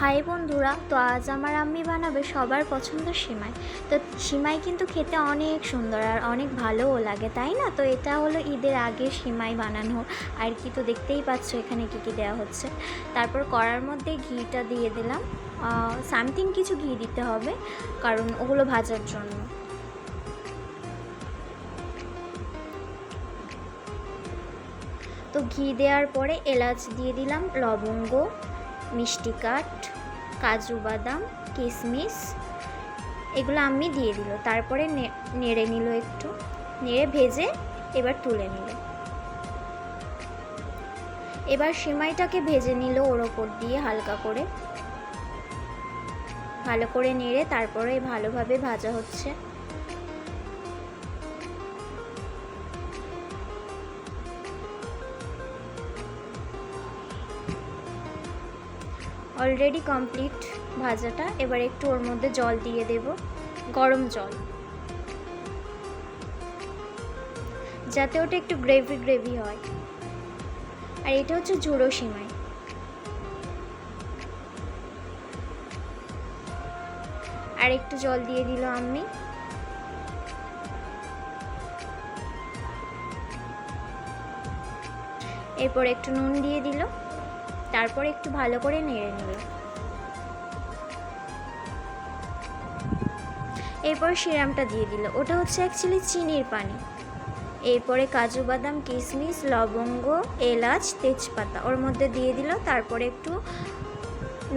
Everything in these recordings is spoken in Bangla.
হাই বন্ধুরা, তো আজ আমার আম্মি বানাবে সবার পছন্দ সিমাই। তো সিমাই কিন্তু খেতে অনেক সুন্দর আর অনেক ভালোও লাগে, তাই না? তো এটা হলো ঈদের আগে সিমাই বানানো আর কি তো দেখতেই পাচ্ছ এখানে কী কী দেওয়া হচ্ছে। তারপর কড়ার মধ্যে ঘিটা দিয়ে দিলাম। সামথিং কিছু ঘি দিতে হবে, কারণ ওগুলো ভাজার জন্য। তো ঘি দেওয়ার পরে এলাচ দিয়ে দিলাম, লবঙ্গ। মিষ্টি কাঠ, কাজু বাদাম কিশমিশ এগুলো আমি দিয়ে দিল। তারপরে নেড়ে নিল একটু। নেড়ে ভেজে এবার তুলে নিল। এবার সিমাইটাকে ভেজে নিল ওর ওপর দিয়ে হালকা করে। ভালো করে নেড়ে তারপরে ভালোভাবে ভাজা হচ্ছে। অলরেডি কমপ্লিট ভাজাটা। এবার একটু ওর মধ্যে জল দিয়ে দেব। গরম জল। যাতে ওটা একটু গ্রেভি গ্রেভি হয়। আর এটা হচ্ছে ঝুড়ো সিমাই। আর একটু জল দিয়ে দিল আমি এরপর একটু নুন দিয়ে দিল। তারপর একটু ভালো করে নেড়ে নিল এরপর সিরামটা দিয়ে দিল। ওটা হচ্ছে অ্যাকচুয়ালি চিনির পানি। এরপরে কাজু বাদাম কিশমিশ লবঙ্গ, এলাচ, তেজপাতা। ওর মধ্যে দিয়ে দিল, তারপরে একটু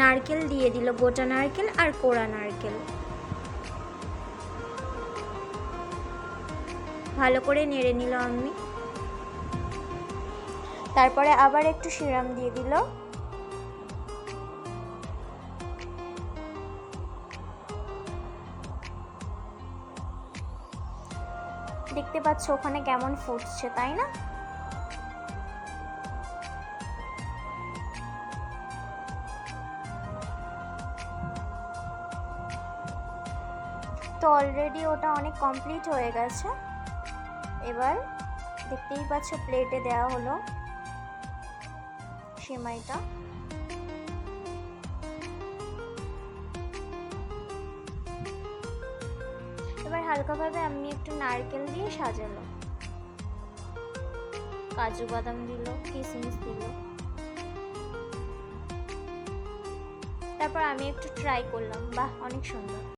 নারকেল দিয়ে দিল, গোটা নারকেল আর কোড়া নারকেল। ভালো করে নেড়ে নিল আমি তারপরে আবার একটু সিরাম দিয়ে দিল। দেখতে পাচ্ছ ওখানে কেমন ফুটছে, তাই না? তো অলরেডি ওটা অনেক কমপ্লিট হয়ে গেছে। এবার দেখতেই পাচ্ছ প্লেটে দেওয়া হলো সেমাইটা। হালকাভাবে আমি একটু নারকেল দিয়ে সাজালো। কাজু বাদাম দিল কিশমিশ দিল। তারপর আমি একটু ট্রাই করলাম, বাহ, অনেক সুন্দর।